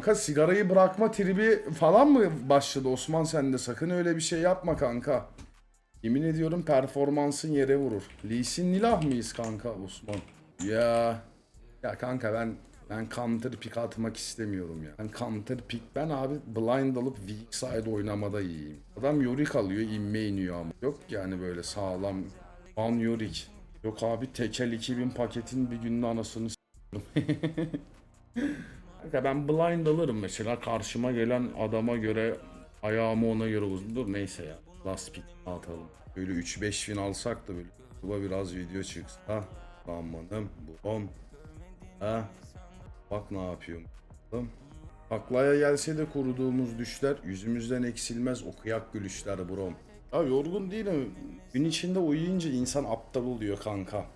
Kanka sigarayı bırakma tribi falan mı başladı Osman sen de sakın öyle bir şey yapma kanka. Yemin ediyorum performansın yere vurur. Lee Sin Nilah mıyız kanka Osman? Ya ya kanka ben ben counter pick atmak istemiyorum ya. Ben counter pick ben abi blind alıp weak side oynamada iyiyim. Adam Yorick alıyor inme iniyor ama. Yok yani böyle sağlam Van Yorick. Yok abi tekel 2000 paketin bir günün anasını Kanka ben blind alırım mesela karşıma gelen adama göre ayağımı ona göre uzun. Dur neyse ya. Last pick atalım. Böyle 3-5 fin alsak da böyle YouTube'a biraz video çıksa. Amanım bu on. Ha. Bak ne yapıyorum. Aklaya gelse de kuruduğumuz düşler yüzümüzden eksilmez o kıyak gülüşler brom. Ya yorgun değilim. Gün içinde uyuyunca insan aptal oluyor kanka.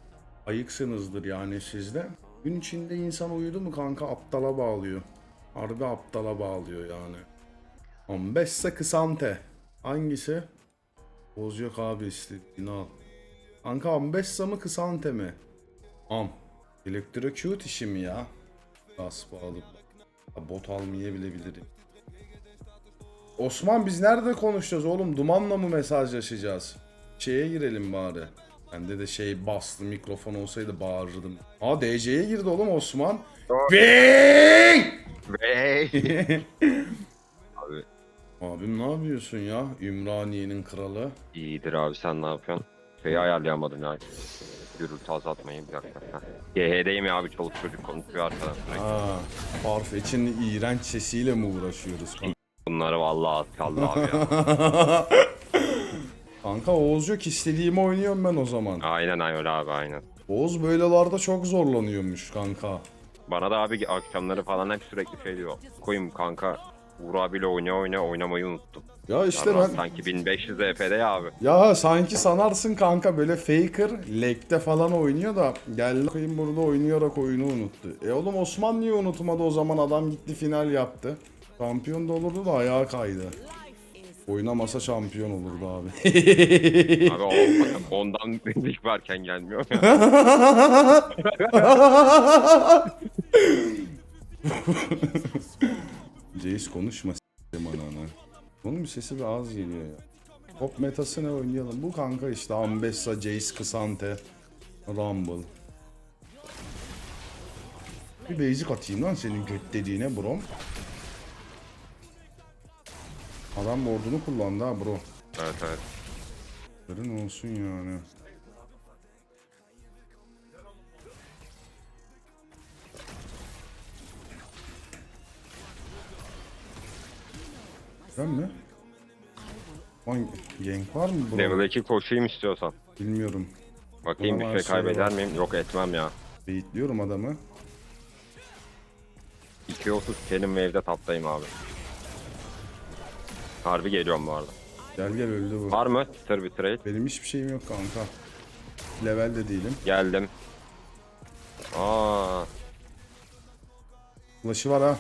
Ayıksınızdır yani sizde. Gün içinde insan uyudu mu kanka aptala bağlıyor. Harbi aptala bağlıyor yani. Ambessa kısante. Hangisi? Boz yok abi istediğini al. Kanka Ambessa mı kısante mi? Am. Electrocute işi mi ya? Gaz bağlı. Ya Bot almayabilirim. Osman biz nerede konuşacağız oğlum? Dumanla mı mesajlaşacağız? Şeye girelim bari. Bende de şey bastı mikrofon olsaydı bağırırdım. Aa DC'ye girdi oğlum Osman. Bing! Bey. abi Abim ne yapıyorsun ya? Ümraniye'nin kralı. iyidir abi sen ne yapıyorsun? Şeyi ayarlayamadım ya. Gürültü azaltmayı bir dakika. GH'deyim ya abi çoluk çocuk konuşuyor arkadan sürekli. Aa, Farfetch'in iğrenç sesiyle mi uğraşıyoruz? Bunları vallahi az kaldı abi ya. Kanka Oğuz yok istediğimi oynuyorum ben o zaman. aynen öyle abi aynen. Oğuz böylelerde çok zorlanıyormuş kanka. Bana da abi akşamları falan hep sürekli şey diyor. Koyayım kanka Uğur abiyle oyna oyna oynamayı unuttum. Ya işte Yani ben... Sanki 1500 EP'de ya abi. Ya sanki sanarsın kanka böyle faker leg'de falan oynuyor da gel koyayım burada oynayarak oyunu unuttu. E oğlum Osman niye unutmadı o zaman adam gitti final yaptı. Şampiyon da olurdu da ayağa kaydı. Oynamasa şampiyon olurdu abi. Abi o- ondan lig varken gelmiyor ya. Jace konuşma s**tim ananı. Onun sesi bir az geliyor ya. Top metası ne oynayalım? Bu kanka işte Ambessa, Jace, Kısante, Rumble. Bir basic atayım lan senin göt dediğine bro. Adam ordunu kullandı ha bro. evet evet. Yarın olsun yani. Ben mi? Lan gank var mı bro? Level 2 koşayım istiyorsan. Bilmiyorum. Bakayım Buna bir şey kaybeder miyim? Yok etmem ya. Beyitliyorum adamı. 2.30 Kelim Wave'de taptayım abi. Harbi geliyorum bu arada. Gel gel öldü bu. Var mı? Tır bir trade. Benim hiçbir şeyim yok kanka. Level de değilim. Geldim. Aa, Flash'ı var ha.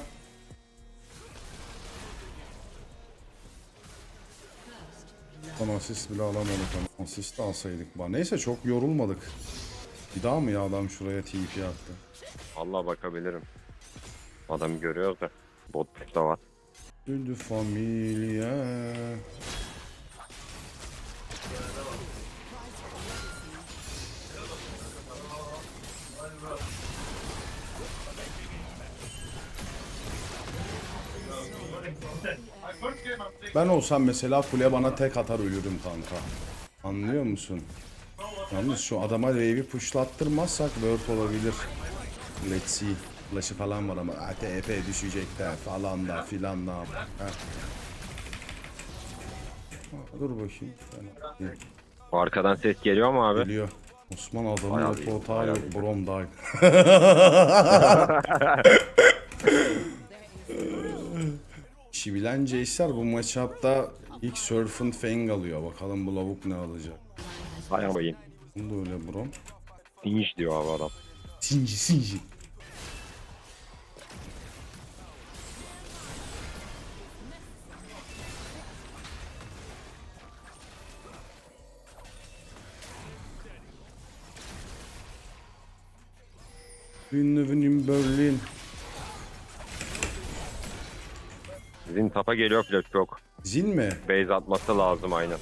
Son asist bile alamadık ama. Asist de alsaydık bana. Neyse çok yorulmadık. Bir daha mı ya adam şuraya TP attı? Allah bakabilirim. Adamı görüyoruz da. Bot da var. Üldü familia. Ben olsam mesela kule bana tek atar ölürüm kanka. Anlıyor musun? Yalnız şu adama wave'i pushlattırmazsak word olabilir. Let's see. Flash'ı falan var ama ATP düşecek de falan da filan da. Ha. Dur bakayım. Arkadan ses geliyor mu abi? Geliyor. Osman adamın Bayağı iyi, hata bayağı yok. iyi. Brom dive. İşi bilen Jace'ler bu matchup'ta ilk Surf'ın Fang alıyor. Bakalım bu lavuk ne alacak. Hay bayım. Bunu da öyle Brom. Dinç diyor abi adam. Sinci sinci. Ünlü in Berlin. Bizim tapa geliyor flash yok. Zin mi? Base atması lazım aynen.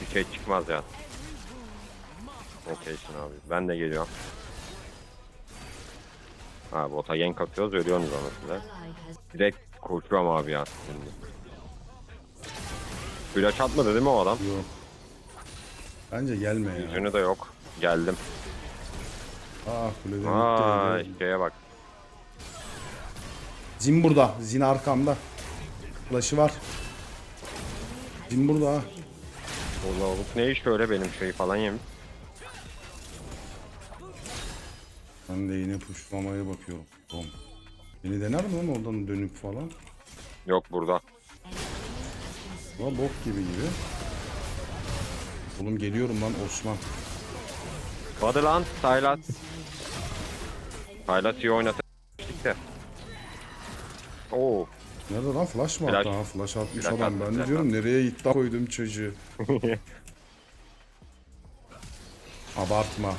Bir şey çıkmaz ya. Okeysin abi. Ben de geliyorum. Ha bota gank atıyoruz ölüyorsunuz size. Direkt koşuyorum abi ya şimdi. Flash atmadı değil mi o adam? Yok. Bence gelme ya. Yüzünü de yok. Geldim. Aa kuleden Aa gitti. şeye bak. Zin burada. Zin arkamda. Flash'ı var. Zin burada. ha. O lavuk ne iş öyle benim şeyi falan yemiş. Ben de yine pushlamaya bakıyorum. Bom. Beni dener mi lan oradan dönüp falan? Yok burada. Ulan bok gibi gibi. Oğlum geliyorum lan Osman. Hadi lan Sylas. Sylas iyi oynadı. de. Oo. Nerede lan flash mı Flash. attı? Ha flash atmış Flash adam. attı, Ben de flash diyorum nereye iddia koydum çocuğu. Abartma.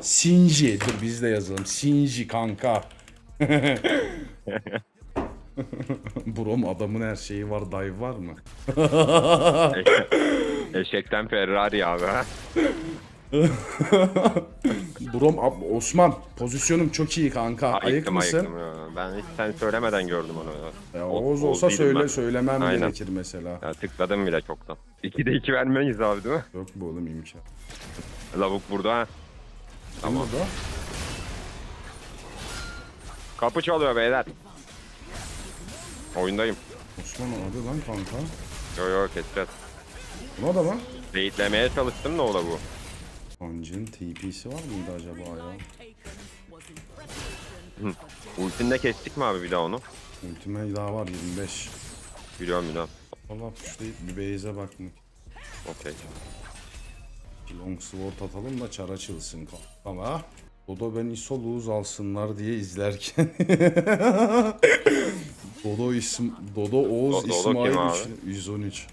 Sinji. Dur biz de yazalım. Sinji kanka. Brom adamın her şeyi var. Dive var mı? Eşekten Ferrari abi. ha. Brom ab- Osman pozisyonum çok iyi kanka. Ayık Ayıktım mısın? ayıktım ya. Ben hiç sen söylemeden gördüm onu. Ya, O- Oğuz olsa değilim söyle ben. söylemem Aynen. gerekir mesela. Ya tıkladım bile çoktan. 2'de 2 vermeyiz abi değil mi? Yok bu oğlum imkan. Lavuk burada ha. Tamam. Burada. Kapı çalıyor beyler. Oyundayım. Osman hadi lan kanka. Yo yo keseceğiz. Buna da mı? Beyitlemeye çalıştım da o da bu. Pancın TP'si var mıydı acaba ya? Ultinde kestik mi abi bir daha onu? Ultimate daha var 25. Biliyorum biliyorum. Valla puşlayıp bir base'e bakmak. Okey. Long sword atalım da çar açılsın ama Dodo ben ISO lose alsınlar diye izlerken Dodo isim Dodo Oğuz Dodo kim İsmail abi? 3 113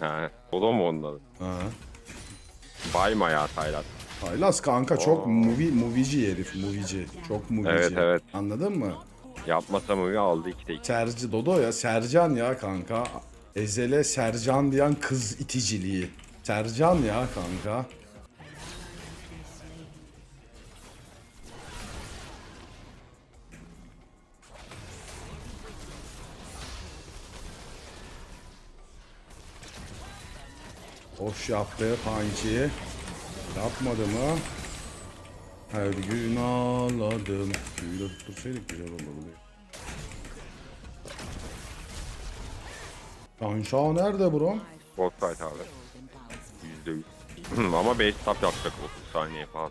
Ha, o da mı onun adı? Ha. Bayma ya Taylat. Aylas kanka çok Oo. movie movici herif movici çok movici. Evet, evet. Anladın mı? Yapmasa mı aldı 2'de 2. Serci Dodo ya Sercan ya kanka. Ezel'e Sercan diyen kız iticiliği. Sercan ya kanka. Hoş yaptı Panci. Yapmadı mı? Her gün ağladım. Şöyle tuttursaydık güzel olurdu. Tanşa nerede bro? Bot fight abi. %100. Ama 5 tap yapacak 30 saniye falan.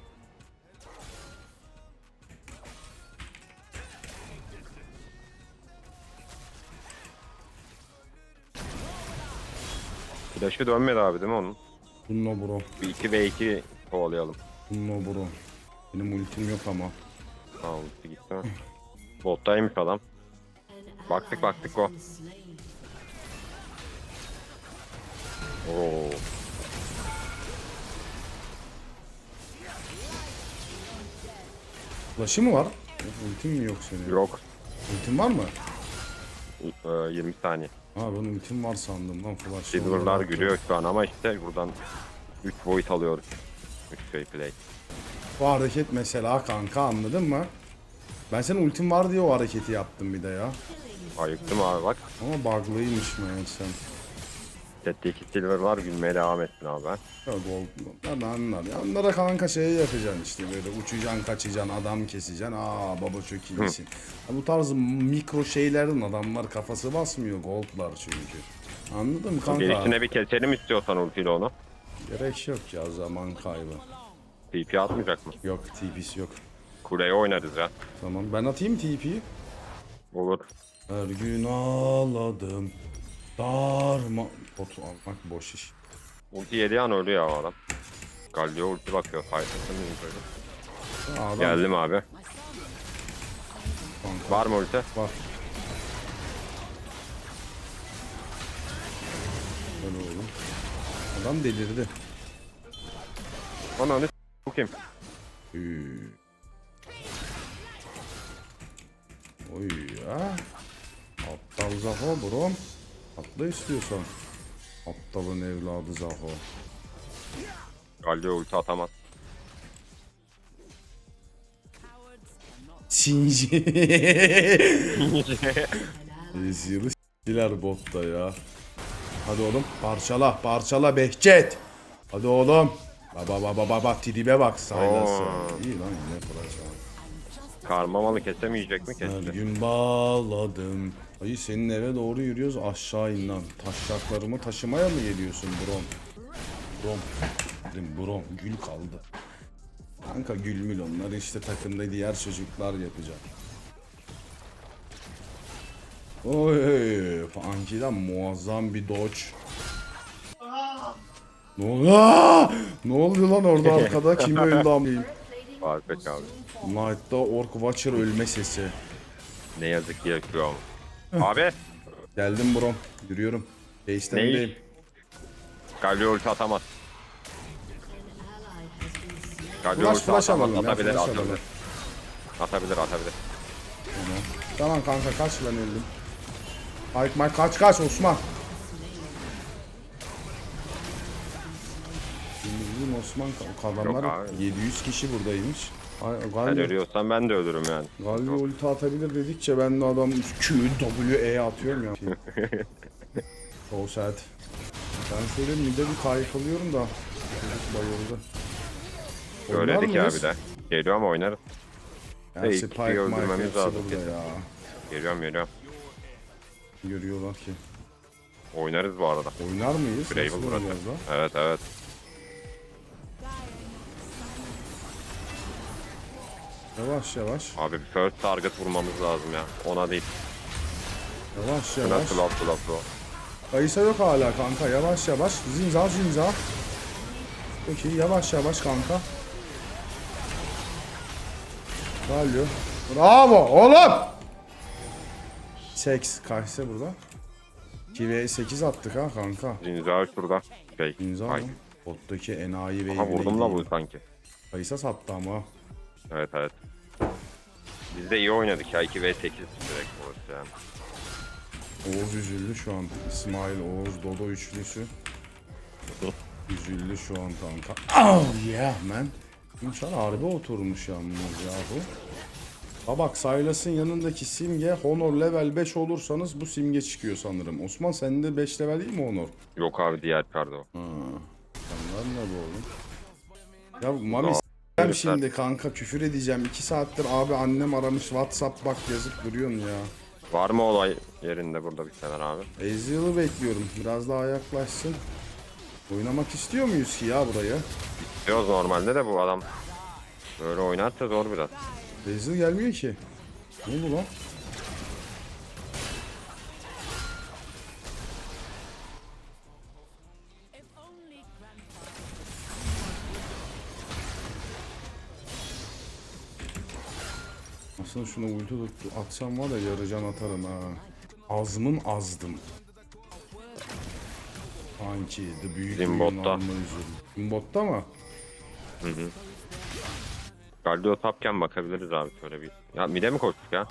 Flash'ı dönmedi abi değil mi onun? Bununla bro. Bir 2 ve 2 kovalayalım. Bununla bro. Benim ultim yok ama. Ha ulti gitti mi? Bottaymış adam. Baktık baktık o. Oo. Flash'ı mı var? Ultim mi yok senin? Yok. Ultim var mı? Ee, 20 saniye. Ha ben ultim var sandım lan flash. Silver'lar gülüyor şu an ama işte buradan 3 boyut alıyoruz. 3 şey play. Bu hareket mesela kanka anladın mı? Ben senin ultim var diye o hareketi yaptım bir de ya. Ayıktım abi bak. Ama bug'lıymış meğersem. Chat'teki silver'lar gülmeye devam etsin abi. Ya gold anlar. Ya onlara kanka şey yapacaksın işte böyle uçacaksın kaçacaksın adam keseceksin. Aa baba çok iyisin. Ya bu tarz mikro şeylerin adamlar kafası basmıyor goldlar çünkü. Anladın mı kanka? Gelişine bir keselim istiyorsan ultiyle onu. Gerek yok ya zaman kaybı. TP atmayacak mı? Yok TP'si yok. Kuleye oynarız ya. Tamam ben atayım TP'yi. Olur. Her gün ağladım. Darma... Botu almak boş iş. Ulti yediği an ölüyor ya o adam. Galio ulti bakıyor. Fight'ın böyle. Adam Geldim abi. Kanka, Var mı ulti? var. Öyle oğlum. Adam delirdi. Ananı s- bu kim? Üü. Oy ya. Aptal Zaho bro. Atla istiyorsan. Aptalın evladı Zaho. Galio ulti atamaz. Sinci. Eziyeli s**tiler botta ya. Hadi oğlum parçala parçala Behçet. Hadi oğlum. Baba baba baba tribe bak saylası. Oo. İyi lan yine parça. Karmamalı kesemeyecek mi Her kesti? gün bağladım. Ayı senin eve doğru yürüyoruz aşağı in lan. Taşaklarımı taşımaya mı geliyorsun Brom? Brom. Dedim Brom gül kaldı. Kanka gülmül onlar işte takımda diğer çocuklar yapacak. Oy, Funky'den muazzam bir dodge. Ne? Aa! Ne oldu lan orada arkada? Kim öldü amıyım? Farfetch abi. Knight'ta Orc Watcher ölme sesi. Ne yazık ki yapıyor ama. Abi Geldim bro. Yürüyorum. Base'temdeyim. Galio ulti atamaz. Galio Flash ulti flash atamaz. alalım ya. Atabilir Flash atabilir. alalım. Atabilir atabilir. Tamam. Kanka kaç lan öldüm. Mike Mike kaç kaç Osman. Bizim Osman adamlar Yok abi. 700 kişi buradaymış. Sen Galio, ölüyorsan ben de ölürüm yani. Galio ulti atabilir dedikçe ben de adam Q, W, E atıyorum ya. so sad. Ben şöyle mide bir kaykılıyorum da. Çocuk bayıldı. Söyledik ya bir de. Geliyor ama oynarız. Gerçi İlk Pike, kişiyi Mike öldürmemiz hepsi lazım burada kesin. ya. Geliyorum geliyorum. Görüyorlar ki. Oynarız bu arada. Oynar mıyız? Brave'ı burası. lan? Evet evet. Yavaş yavaş. Abi bir first target vurmamız lazım ya. Ona değil. Yavaş yavaş. slow slow slow. Kayısa yok hala kanka. Yavaş yavaş. Zinza zinza. İyi. Yavaş yavaş kanka. Galio. Bravo oğlum. Seks. Kaysa burada. 2v8 attık ha kanka. Zinza şurada. Şey. Zinza mı? Bottaki enayi Aha vurdum la bu sanki. Kayısa sattı ama. Evet evet. Biz de iyi oynadık ya 2 v 8 direkt burası yani. Oğuz üzüldü şu an. İsmail, Oğuz, Dodo üçlüsü. üzüldü şu an kanka. Oh yeah man. İnsan harbi oturmuş yalnız ya bu. Ha bak Silas'ın yanındaki simge Honor level 5 olursanız bu simge çıkıyor sanırım. Osman sende 5 level değil mi Honor? Yok abi diğer karda o. Onlar ne bu oğlum? Ya Mami Herifler. şimdi kanka küfür edeceğim. 2 saattir abi annem aramış Whatsapp bak yazıp duruyorsun ya. Var mı olay yerinde burada bir kenar abi? Ezreal'ı bekliyorum. Biraz daha yaklaşsın. Oynamak istiyor muyuz ki ya burayı? Diyoruz normalde de bu adam böyle oynarsa zor biraz. Ezreal gelmiyor ki. Ne oldu lan? Aslında şuna ulti tut- atsam var ya yarıcan atarım ha. Azmın azdım. Sanki The Büyük Zimbotta. Oyun alma üzüldüm. Zimbotta mı? Galio tapken bakabiliriz abi şöyle bir. Ya mide mi koştuk ya?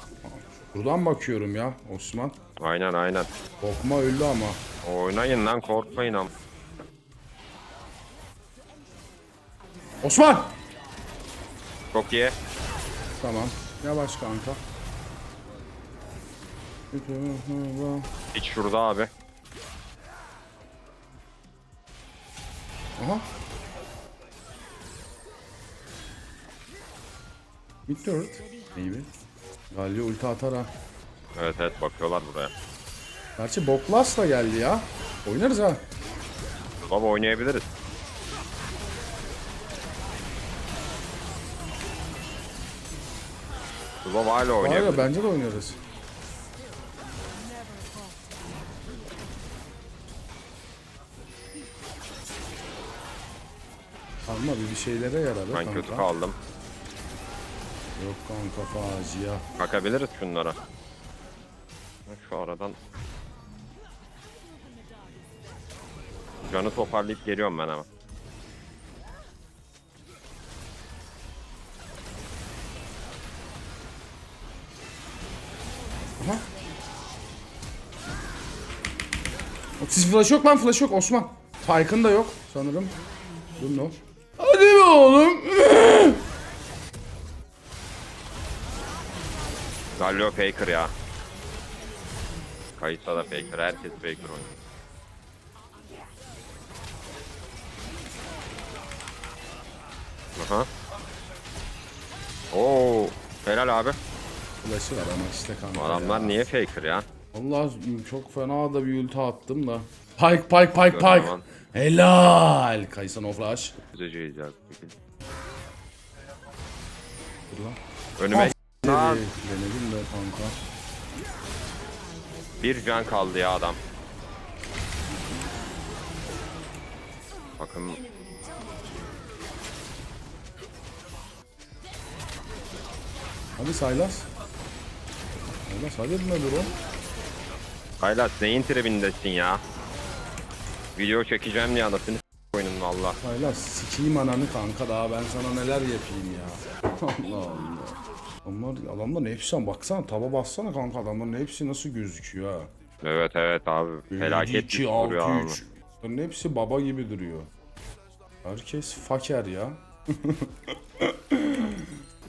Buradan bakıyorum ya Osman. Aynen aynen. Okma öldü ama. Oynayın lan korkmayın am. Osman! Çok iyi. Tamam. Yavaş kanka. Hiç şurada abi. Aha. Mid turret. Maybe. Galio ulti atar ha. Evet evet bakıyorlar buraya. Gerçi Boklas da geldi ya. Oynarız ha. Baba oynayabiliriz. Baba hala Var oynayabilir. ya bence de oynarız. Alma bir bir şeylere yaradı Ben kanka. kötü kaldım. Yok kanka facia. Bakabiliriz şunlara. Şu aradan. Canı toparlayıp geliyorum ben ama. Siz flash yok lan flash yok Osman. Pyke'ın da yok sanırım. Dur ne? Hadi be oğlum. Galio Faker ya. Kayıtsa da Faker. Herkes Faker oynuyor. Aha. Oo, helal abi. Flash'ı var ama işte kanka. Bu adamlar niye Faker ya? Allah çok fena da bir ulti attım da. Pike pike pike pike. tamam. Helal. Kaysan o flash. Üzeceğiz ya. Dur lan. Önüme Lan. Denedim de kanka. bir can kaldı ya adam. Bakın Hadi Saylas. Saylas hadi mi bro? Kaylas neyin tribindesin ya? Video çekeceğim diye anasını oyunun valla. Saylas sikeyim ananı kanka daha ben sana neler yapayım ya. Allah Allah. Adamlar, adamların hepsi baksana taba bassana kanka adamların hepsi nasıl gözüküyor ha. Evet evet abi. Felaket 2, bir 6, duruyor abi. 3. Bunların hepsi baba gibi duruyor. Herkes faker ya.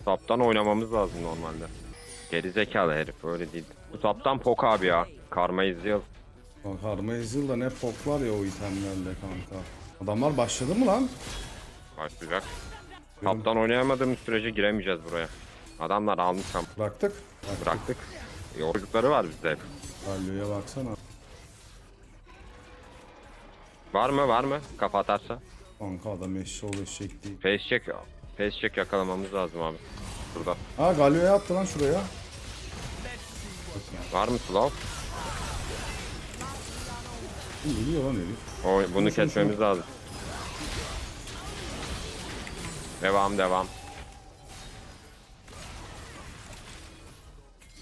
Taptan oynamamız lazım normalde. Geri zekalı herif öyle değil. Bu taptan pok abi ya. Karma izliyor. Bak Harma Ezreal'da ne poklar ya o itemlerle kanka. Adamlar başladı mı lan? Başlayacak. Taptan oynayamadığımız sürece giremeyeceğiz buraya. Adamlar almış tam Bıraktık. Bıraktık. bıraktık. Yolculukları var bizde hep. Galio'ya baksana. Var mı var mı? Kafa atarsa. Kanka adam eşşoğlu eşek değil. Face check. Face check yakalamamız lazım abi. Burada. Ha Galio'ya attı lan şuraya. Var mı slow? Ölüyor lan herif. O, bunu Şunu, kesmemiz lazım. Devam devam.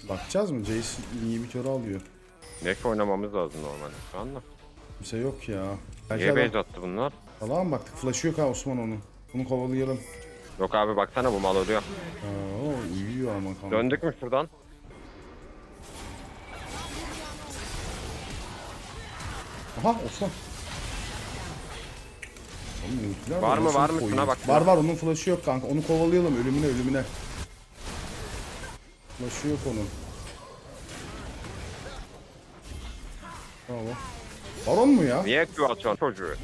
Bakacağız mı? Jace iyi bir kere alıyor. Neck oynamamız lazım normalde şu anda. Kimse yok ya. Niye adam... base attı bunlar? Allah'a mı baktık? Flash'ı yok ha Osman onun. Bunu kovalayalım. Yok abi baksana bu mal ölüyor. Aa, o uyuyor ama. Döndük mü şuradan? Aha Osman. Oğlum, ultiler Var mı, nasıl var mı? Şuna bak. Var var onun flash'ı yok kanka. Onu kovalayalım ölümüne ölümüne. Flash'ı yok onun. Bravo. Baron mu ya? Niye Q atıyorsun çocuğu?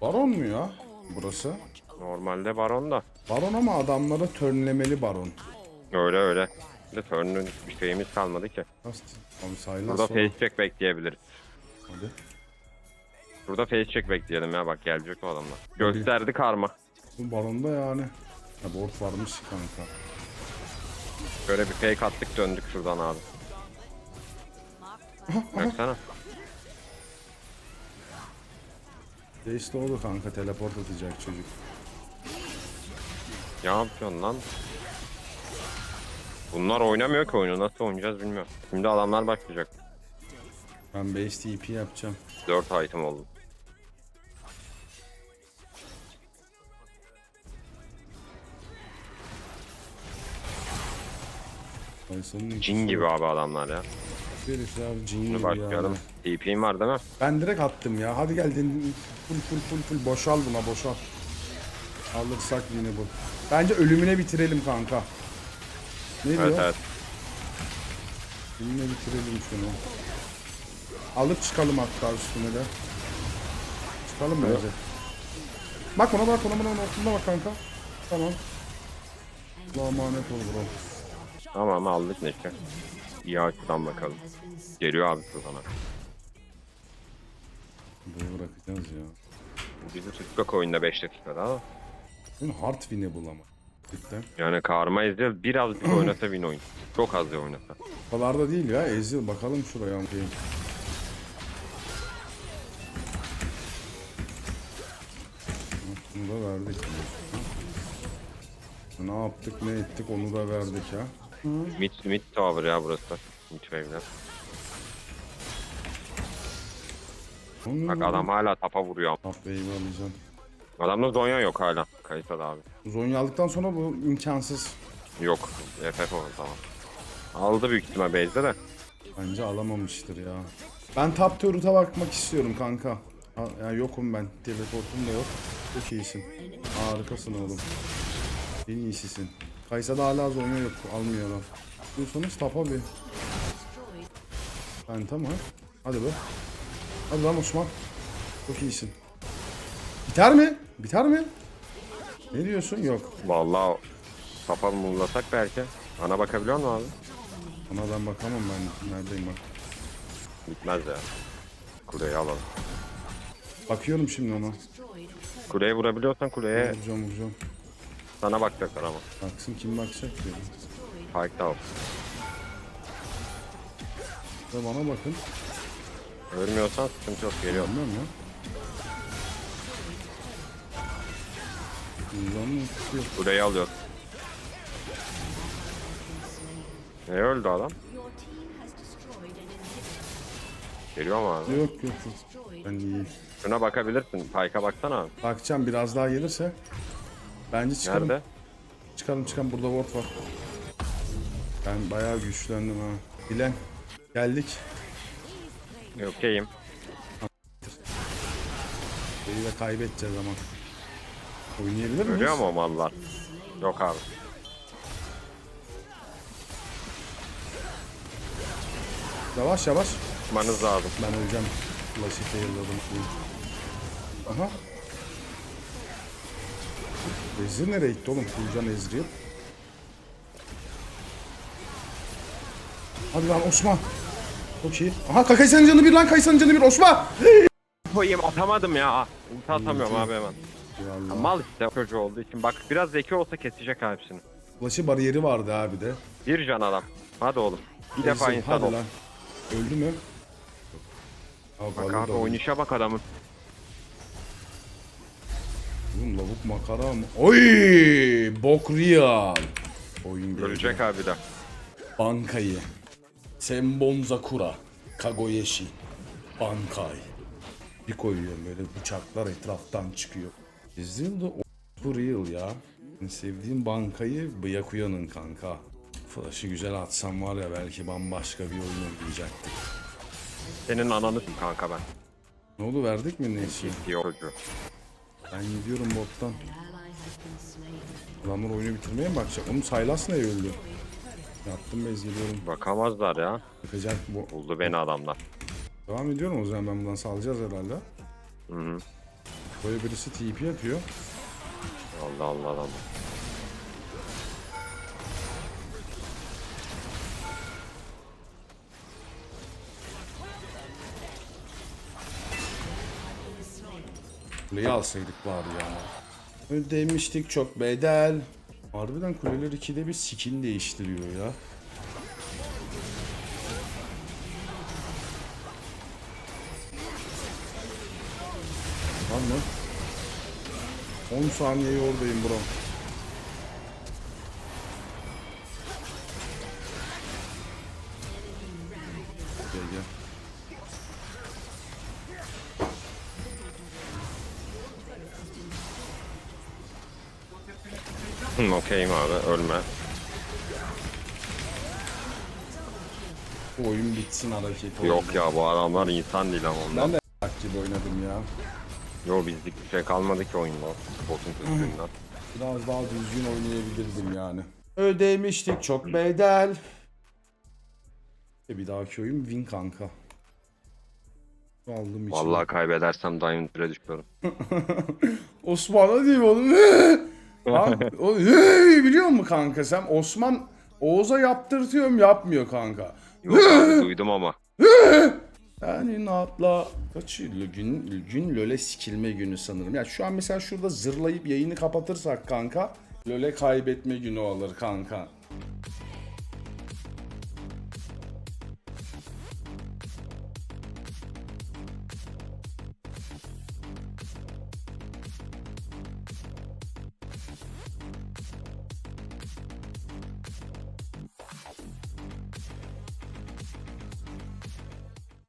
Baron mu ya? Burası. Normalde baron da. Baron ama adamlara turnlemeli baron. Öyle öyle. De turn'un bir şeyimiz kalmadı ki. Abi sayılar Burada sonra. face check bekleyebiliriz. Hadi. Burada face check bekleyelim ya bak gelecek o adamlar. Gösterdi karma. Bu baronda yani. Ha board varmış kanka. Şöyle bir fake attık döndük şuradan abi. Baksana. De oldu kanka teleport atacak çocuk. Ne yapıyorsun lan? Bunlar oynamıyor ki oyunu. Nasıl oynayacağız bilmiyorum. Şimdi adamlar başlayacak. Ben base TP yapacağım. 4 item oldu. Kaysanın Cin gibi abi adamlar ya. Herifler cin Şimdi gibi başlayalım. yani. TP'm var değil mi? Ben direkt attım ya. Hadi gel din- full full full full boşal buna boşal. Alırsak yine bu. Bence ölümüne bitirelim kanka. Ne Evet diyor? evet. Ölümüne bitirelim şunu. Alıp çıkalım hatta üstüne de. Çıkalım bence. Bak ona bak ona bak ona bak kanka. Tamam. Allah'a emanet ol bro. Tamam aldık neyse. İyi açıdan bakalım. Geliyor abi sana. Burayı bırakacağız ya. Bizi tutacak oyunda 5 dakikada ama. Hard win'i bulama. Cidden. Yani karma izle biraz bir oynasa win oyun. Çok az bir oynasa. O kadar da değil ya. Ezil bakalım şuraya. Bakayım. Bunu da verdik. Ne yaptık ne ettik onu da verdik ha. Mid, mid tower ya burası. Mid wave'ler. Bak adam hala tapa vuruyor. Top wave'i alacağım. Adamda Zonya yok hala. Kayıtsada abi. Zonya aldıktan sonra bu imkansız. Yok. FF o tamam. Aldı büyük ihtimal base'de de. Bence alamamıştır ya. Ben top turret'a bakmak istiyorum kanka. Ha, ya yokum ben. Teleportum da yok. Çok iyisin. Harikasın oğlum. En iyisisin. Kaysa da hala oynuyor yok. Almıyor adam. Diyorsanız tapa bir. Ben tamam. Hadi be. Hadi lan Osman. Çok iyisin. Biter mi? Biter mi? Ne diyorsun? Yok. Vallahi kapalı muğlasak belki. Ana bakabiliyor musun abi? Ona ben bakamam ben. Neredeyim bak. Bitmez ya. Kuleyi alalım. Bakıyorum şimdi ona. Kuleye vurabiliyorsan kuleye Vuracağım vuracağım. sana bakacaklar ama. Baksın kim bakacak diyor. Da al. Ve bana bakın. Ölmüyorsan sıkıntı yok geliyor. Bilmem ya. Bundan tutuyor. Kuleyi alıyor. Ne öldü adam? Geliyor mu abi? Yok yok yok. Ben iyi. Şuna bakabilirsin. Pike'a baksana abi. Bakacağım biraz daha gelirse. Bence çıkarım. Nerede? Çıkarım çıkarım burada ward var. Ben bayağı güçlendim ha. Bilen. Geldik. Okeyim. Şeyi de kaybedeceğiz ama. Oynayabilir miyiz? Ölüyor mu mallar? Yok abi. Yavaş yavaş. Tutmanız lazım. Ben öleceğim. Flash'ı fail'ladım. Aha. Ezreal nereye gitti oğlum? Fulcan Ezreal. Hadi lan Osman. Çok iyi. Aha Kaysan'ın canı bir lan Kaysan'ın canı bir Osman. Koyayım atamadım ya. Ulti atamıyorum abi hemen. Vallahi. Mal işte çocuğu olduğu için. Bak biraz zeki olsa kesecek hepsini. Flash'ı bariyeri vardı abi de. Bir can adam. Hadi oğlum. Bir defa Ezreal, insan hadi ol. lan. Öldü mü? Abi, Bak abi oynayışa bak adamın. Oğlum lavuk makara mı? Oy! Bok real. Oyun geldi. Ölecek abi de. Bankayı. Sembonzakura. Kagoyeshi. Bankay. Bir koyuyorum böyle bıçaklar etraftan çıkıyor. Ezreal da o real ya. Sevdiğim bankayı Byakuya'nın kanka. Flash'ı güzel atsam var ya belki bambaşka bir oyun oynayacaktık. Senin ananı s- kanka ben. Ne oldu verdik mi ne işi? Diyor çocuğu. Ben gidiyorum bottan. Adamlar oyunu bitirmeye mi bakacak? Oğlum Saylas ne öldü? Yattım bez geliyorum. Bakamazlar ya. Bakacak bu. Buldu beni adamlar. Devam ediyorum o zaman ben buradan salacağız herhalde. Hı hı. Böyle birisi TP atıyor. Allah Allah Allah. Kuleyi alsaydık bari ya. Ödemiştik çok bedel. Harbiden kuleler ikide bir skin değiştiriyor ya. Var mı? 10 saniye oradayım bro. Gel gel. Hı, Okeyim abi ölme. Bu oyun bitsin hareketi. Yok ya bu adamlar insan değil ama onlar. Ben de gibi oynadım ya. Yo bizlik bir şey kalmadı ki oyunda. Botun kötülüğünden. Biraz daha düzgün oynayabilirdim yani. Ödemiştik çok bedel. E bir dahaki oyun win kanka. Aldım içine. Vallahi kaybedersem Diamond 1'e düşüyorum. Osman hadi oğlum. Lan, o- biliyor musun kanka sen Osman Oğuz'a yaptırtıyorum yapmıyor kanka. Yok abi duydum ama. Yani natla kaçıyor gün gün LoL'e sikilme günü sanırım. Ya şu an mesela şurada zırlayıp yayını kapatırsak kanka LoL'e kaybetme günü olur kanka.